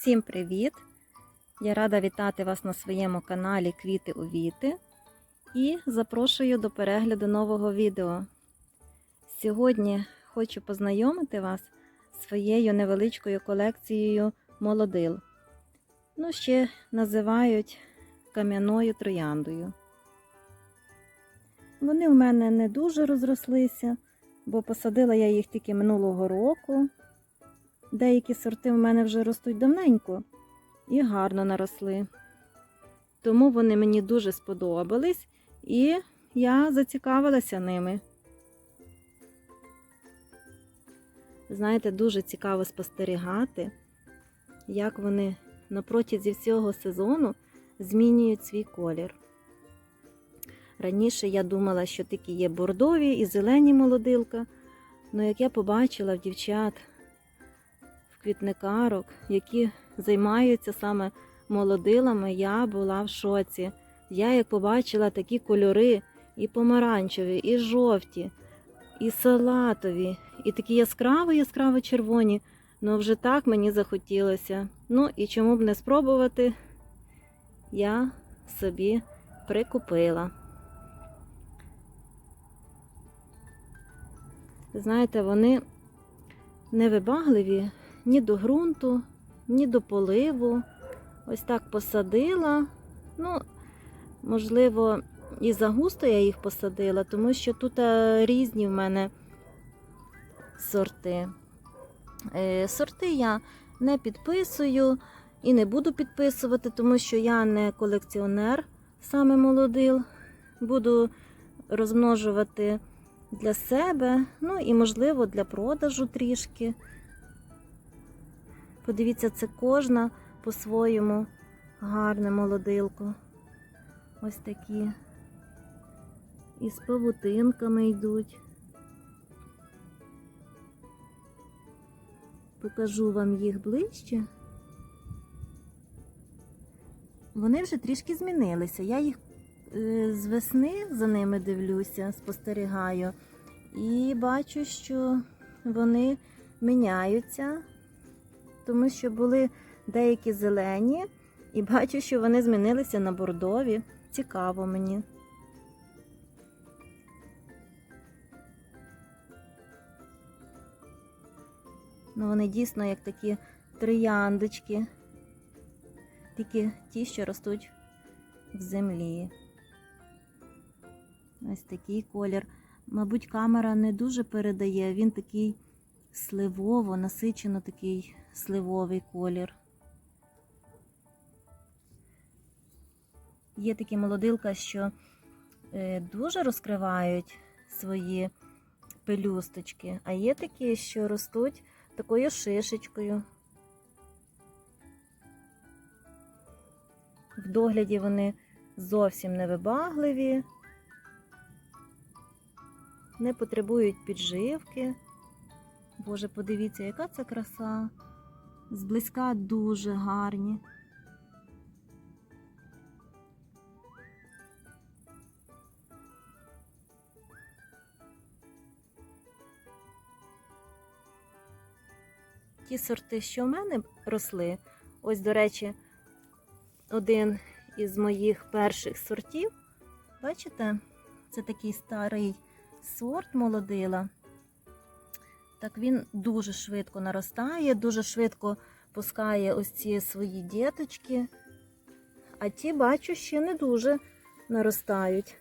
Всім привіт! Я рада вітати вас на своєму каналі Квіти у Віти і запрошую до перегляду нового відео. Сьогодні хочу познайомити вас з своєю невеличкою колекцією молодил. Ну, ще називають кам'яною трояндою. Вони в мене не дуже розрослися, бо посадила я їх тільки минулого року. Деякі сорти в мене вже ростуть давненько і гарно наросли. Тому вони мені дуже сподобались і я зацікавилася ними. Знаєте, дуже цікаво спостерігати, як вони на протязі всього сезону змінюють свій колір. Раніше я думала, що такі є бордові і зелені молодилка, але як я побачила в дівчат квітникарок, які займаються саме молодилами, я була в шоці. Я як побачила такі кольори, і помаранчеві, і жовті, і салатові, і такі яскраво яскраво червоні. Ну вже так мені захотілося. Ну і чому б не спробувати, я собі прикупила. Знаєте, вони невибагливі ні до ґрунту, ні до поливу. Ось так посадила. Ну, можливо, і загусто я їх посадила, тому що тут е, різні в мене сорти. Е, Сорти я не підписую і не буду підписувати, тому що я не колекціонер саме молодил. Буду розмножувати для себе, ну і, можливо, для продажу трішки. Подивіться, це кожна по-своєму гарне молодилко. Ось такі. І з павутинками йдуть. Покажу вам їх ближче. Вони вже трішки змінилися. Я їх е, з весни за ними дивлюся, спостерігаю, і бачу, що вони міняються, тому що були деякі зелені, і бачу, що вони змінилися на бордові. Цікаво мені. Ну, вони дійсно як такі трояндочки, тільки ті, що ростуть в землі. Ось такий колір. Мабуть, камера не дуже передає, він такий сливово, насичено такий сливовий колір. Є такі молодилка, що е, дуже розкривають свої пелюсточки, а є такі, що ростуть такою шишечкою. В догляді вони зовсім невибагливі, не потребують підживки. Боже, подивіться, яка це краса. Зблизька дуже гарні. Ті сорти, що в мене росли, ось, до речі, один із моїх перших сортів. Бачите, це такий старий сорт молодила. Так він дуже швидко наростає, дуже швидко пускає ось ці свої діточки. А ті, бачу, ще не дуже наростають.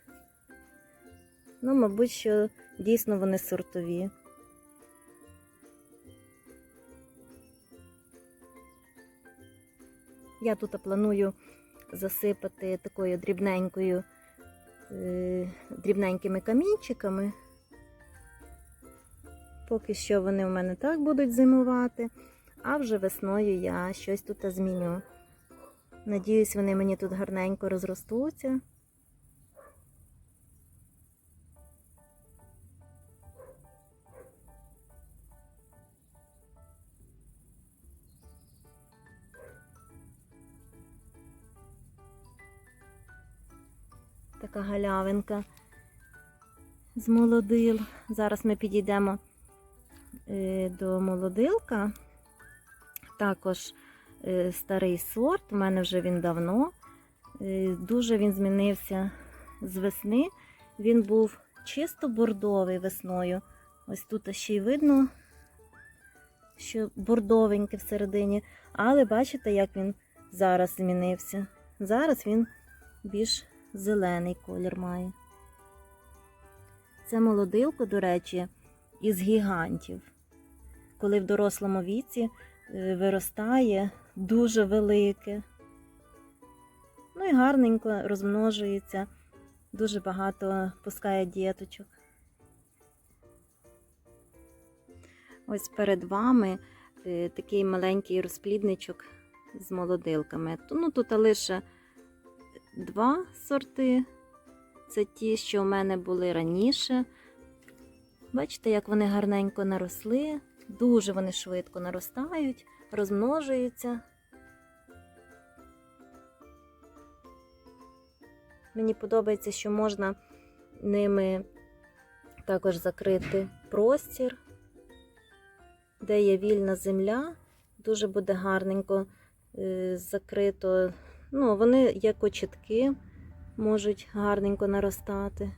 Ну, мабуть, що дійсно вони сортові. Я тут планую засипати такою дрібненькою, е, дрібненькими камінчиками. Поки що вони в мене так будуть зимувати, а вже весною я щось тут зміню. Надіюсь, вони мені тут гарненько розростуться. Така галявинка з молодил. Зараз ми підійдемо до молодилка. Також е, старий сорт, у мене вже він давно. Е, Дуже він змінився з весни. Він був чисто бордовий весною. Ось тут ще й видно, що бордовеньке всередині. Але бачите, як він зараз змінився. Зараз він більш зелений колір має. Це молодилко, до речі, із гігантів. Коли в дорослому віці е, виростає дуже велике. Ну і гарненько розмножується, дуже багато пускає діточок. Ось перед вами е, такий маленький розплідничок з молодилками. Ну, тут лише два сорти. Це ті, що в мене були раніше. Бачите, як вони гарненько наросли. Дуже вони швидко наростають, розмножуються. Мені подобається, що можна ними також закрити простір, де є вільна земля. Дуже буде гарненько е, закрито. Ну, вони як очітки можуть гарненько наростати.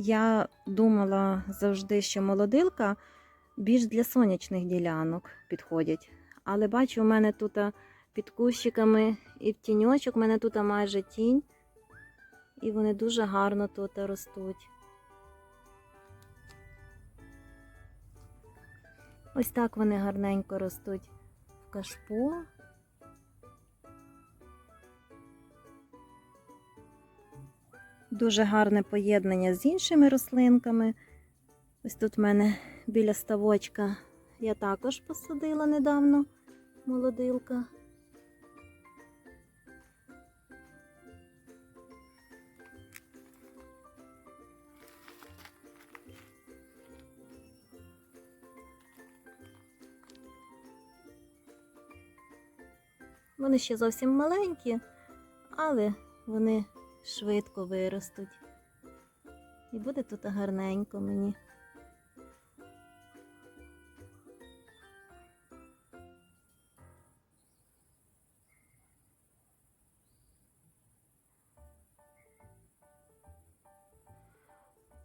Я думала завжди, що молодилка більш для сонячних ділянок підходять. Але бачу, у мене тут під кущиками і в тіньочок, у мене тут майже тінь. І вони дуже гарно тут ростуть. Ось так вони гарненько ростуть в кашпо. Дуже гарне поєднання з іншими рослинками. Ось тут в мене біля ставочка я також посадила недавно молодилка. Вони ще зовсім маленькі, але вони швидко виростуть. І буде тут гарненько мені.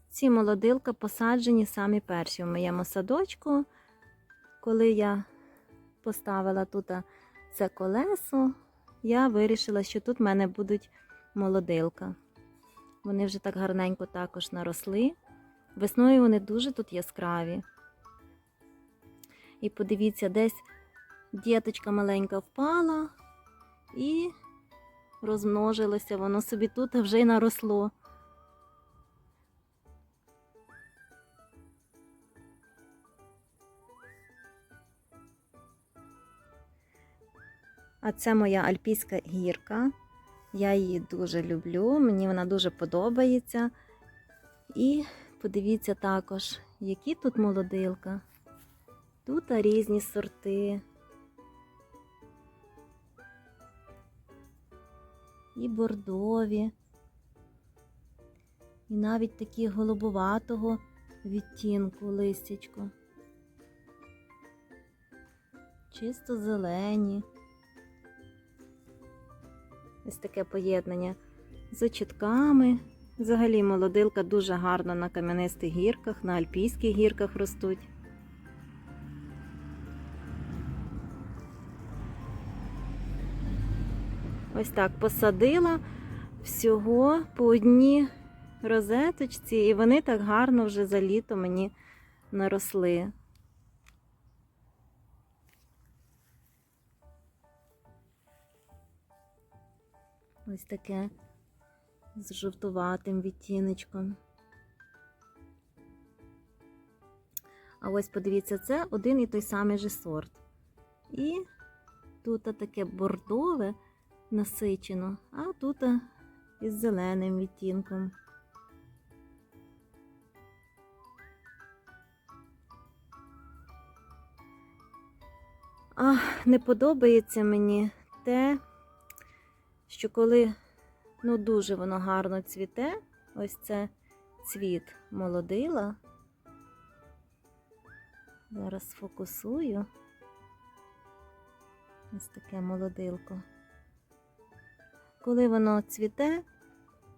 Ці молодилка посаджені самі перші в моєму садочку. Коли я поставила тут це колесо, я вирішила, що тут в мене будуть молодилка. Вони вже так гарненько також наросли. Весною вони дуже тут яскраві. І подивіться, десь діточка маленька впала і розмножилося, воно собі тут вже й наросло. А це моя альпійська гірка. Я її дуже люблю, мені вона дуже подобається. І подивіться також, які тут молодилка. Тут різні сорти. І бордові, і навіть такі голубоватого відтінку листячко. Чисто зелені. Ось таке поєднання з очітками. Взагалі молодилка дуже гарно на кам'янистих гірках, на альпійських гірках ростуть. Ось так посадила всього по одній розеточці, і вони так гарно вже за літо мені наросли. Ось таке з жовтуватим відтіночком. А ось подивіться, це один і той самий же сорт. І тут таке бордове насичено, а тут із зеленим відтінком. А, не подобається мені те що коли ну дуже воно гарно цвіте, ось це цвіт молодила. Зараз сфокусую. Ось таке молодилко. Коли воно цвіте,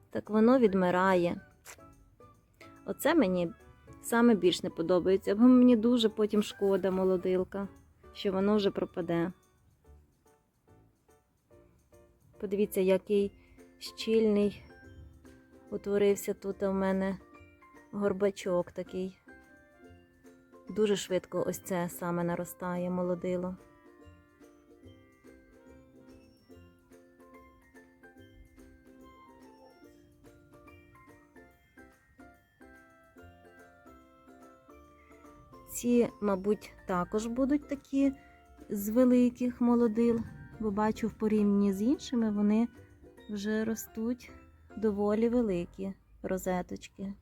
так воно відмирає. Оце мені саме більш не подобається, бо мені дуже потім шкода молодилка, що воно вже пропаде. Подивіться, який щільний утворився тут у мене горбачок такий. Дуже швидко ось це саме наростає молодило. Ці, мабуть, також будуть такі з великих молодил, бо бачу в порівнянні з іншими вони вже ростуть доволі великі розеточки.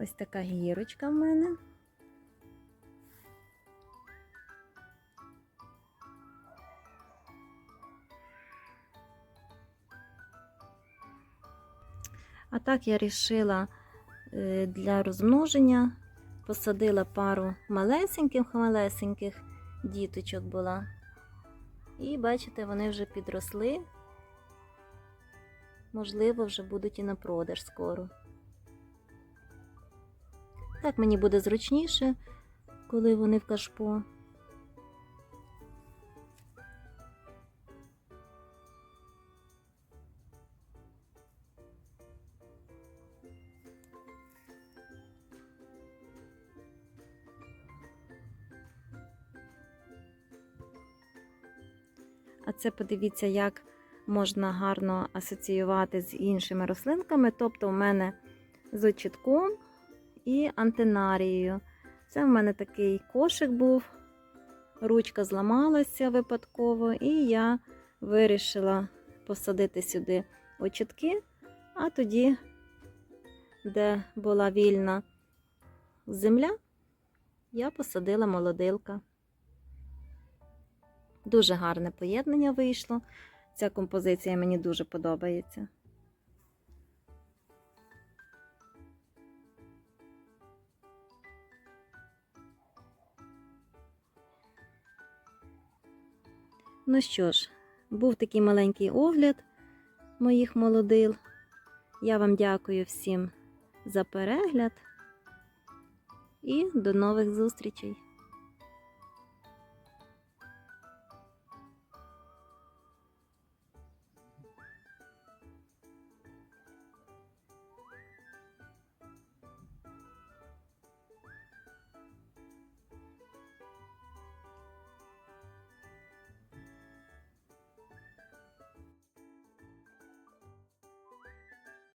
Ось така гірочка в мене. А так я вирішила для розмноження посадила пару малесеньких малесеньких діточок була. І бачите, вони вже підросли. Можливо, вже будуть і на продаж скоро. Так мені буде зручніше, коли вони в кашпо. А це подивіться, як можна гарно асоціювати з іншими рослинками. Тобто, у мене з очітком і антенарією. Це в мене такий кошик був, ручка зламалася випадково, і я вирішила посадити сюди очітки, а тоді, де була вільна земля, я посадила молодилка. Дуже гарне поєднання вийшло. Ця композиція мені дуже подобається. Ну що ж, був такий маленький огляд моїх молодил. Я вам дякую всім за перегляд і до нових зустрічей!